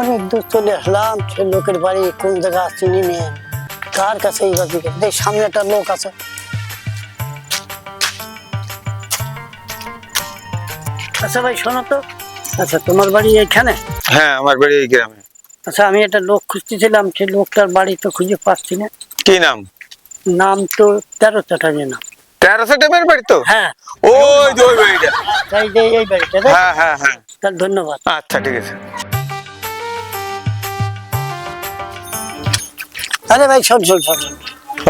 অনেক দূর চলে আসলাম সে লোকের বাড়ি কোন জায়গা চিনি নিয়ে কার কাছে এইবার দেখ সামনে একটা লোক আছে। আচ্ছা ভাই শোনো তো। আচ্ছা তোমার বাড়ি এখানে হ্যাঁ আমার বাড়ি এই গ্রামে। আচ্ছা আমি একটা লোক খুঁজতেছিলাম সেই লোকটার বাড়ি তো খুঁজে পাচ্ছি না। কি নাম? নাম তো তেরো চাটারি নাম। তেরোশো টেপের বাড়ি তো? হ্যাঁ। ওই ওই বাড়িটা। এই হ্যাঁ হ্যাঁ হ্যাঁ। তাহলে ধন্যবাদ। আচ্ছা ঠিক আছে। আরে ভাই শোন শোন শোন।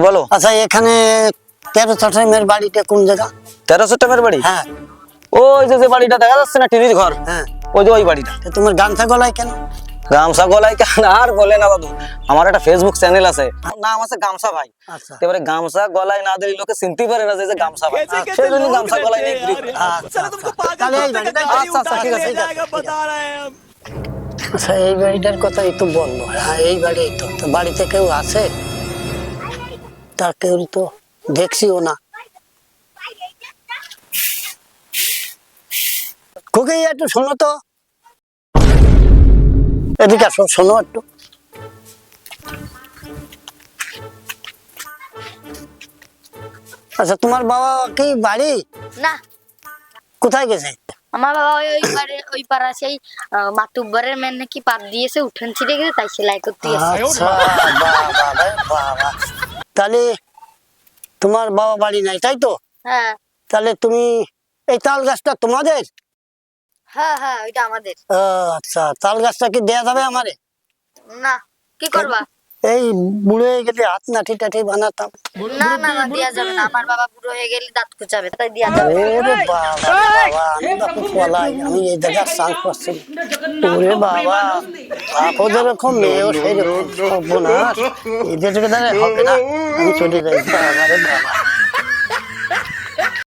বলো। আচ্ছা এখানে তেরো চাটারিমের বাড়িটা কোন জায়গা? তেরোশো টাকার বাড়ি? হ্যাঁ। ওই যে যে বাড়িটা দেখা যাচ্ছে না টিভির ঘর? হ্যাঁ। ওই যে ওই বাড়িটা। তোমার গামছা গলায় কেন? গামছা গলায় কেন? আর বলে না দাদু আমার একটা ফেসবুক চ্যানেল আছে। নাম আছে গামছা ভাই। আচ্ছা। এবারে গামছা গলায় না দিলে লোকে চিনতে পারে না যে গামছা ভাই। সেই জন্য গামছা গলায় নিয়ে আচ্ছা, আচ্ছা। ঠিক আছে আচ্ছা এই বাড়িটার কথাই তো বলল হ্যাঁ এই বাড়ি তো। তো বাড়িতে কেউ আছে? তার কেউ তো দেখছিও না। খুকি একটু শোনো তো। এদিকে আসো শোনো একটু। আচ্ছা তোমার বাবা কি বাড়ি? না। কোথায় গেছে? আমার বাবা ওই ওই পারে ওই পাড়া সেই মাতুব্বরের মেন নাকি পাত দিয়েছে উঠেন ছিটে গেছে তাই সেলাই করতে আচ্ছা তাহলে তোমার বাবা বাড়ি নাই তাই তো? হ্যাঁ। তাহলে তুমি এই তাল গাছটা তোমাদের? হ্যাঁ হ্যাঁ ওইটা আমাদের। ও, আচ্ছা তাল গাছটা কি দেয়া যাবে আমারে? না কি করবা? এই বুড়ো হয়ে গেলে হাত নাঠি টাঠি বানাতাম। না না না দেয়া যাবে না। আমার বাবা বুড়ো হয়ে গেলে দাঁত কুচাবে তাই দেয়া যাবে। না। ওরে বাবা বাবা আমি এই চান্স পাচ্ছি না। ওরে বাবা বাপ যেরকম মেয়েও সেই রকম সর্বনাশ এদের থেকে হবে না আমি চলে যাই। বাবা রে বাবা।